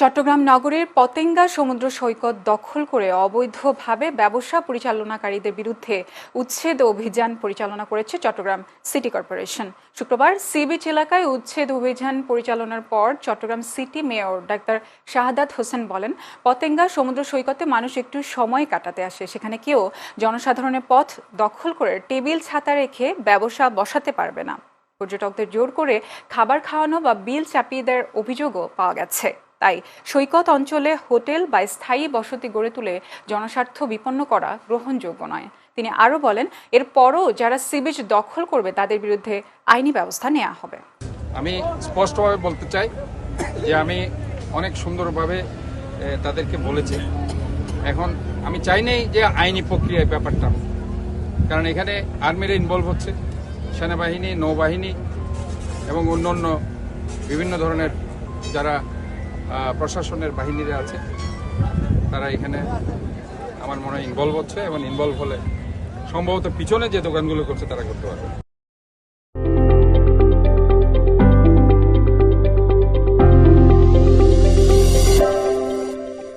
চট্টগ্রাম নগরের পতেঙ্গা সমুদ্র সৈকত দখল করে অবৈধভাবে ব্যবসা পরিচালনাকারীদের বিরুদ্ধে উচ্ছেদ অভিযান পরিচালনা করেছে চট্টগ্রাম সিটি কর্পোরেশন। শুক্রবার সি বিচ এলাকায় উচ্ছেদ অভিযান পরিচালনার পর Chittagong city mayor doctor Shahadat Hossain বলেন, পতেঙ্গা সমুদ্র সৈকতে মানুষ একটু সময় কাটাতে আসে। সেখানে কেউ জনসাধারণের পথ দখল করে টেবিল ছাতা রেখে ব্যবসা বসাতে পারবে না। পর্যটকদের জোর করে খাবার খাওয়ানো বা বিল চাপিয়ে দেওয়ার অভিযোগও পাওয়া গেছে। তাই সৈকত অঞ্চলে হোটেল বা স্থায়ী বসতি গড়ে তুলে জনস্বার্থ বিপন্ন করা গ্রহণযোগ্য নয়। তিনি আরও বলেন, এরপরও যারা সিবিচ দখল করবে তাদের বিরুদ্ধে আইনি ব্যবস্থা নেওয়া হবে। আমি স্পষ্টভাবে বলতে চাই যে আমি অনেক সুন্দরভাবে তাদেরকে বলেছি। এখন আমি চাই নেই যে আইনি প্রক্রিয়ায় ব্যাপারটা কারণ এখানে আর্মিরা ইনভলভ হচ্ছে, সেনাবাহিনী, নৌবাহিনী এবং অন্যান্য বিভিন্ন ধরনের যারা প্রশাসনের বাহিনীরা আছে। তারা এখানে আমার মনে হয় ইনভলভ হচ্ছে এবং ইনভলভ হলে সম্ভবত পিছনে যে দোকানগুলো করছে তারা করতে পারবে।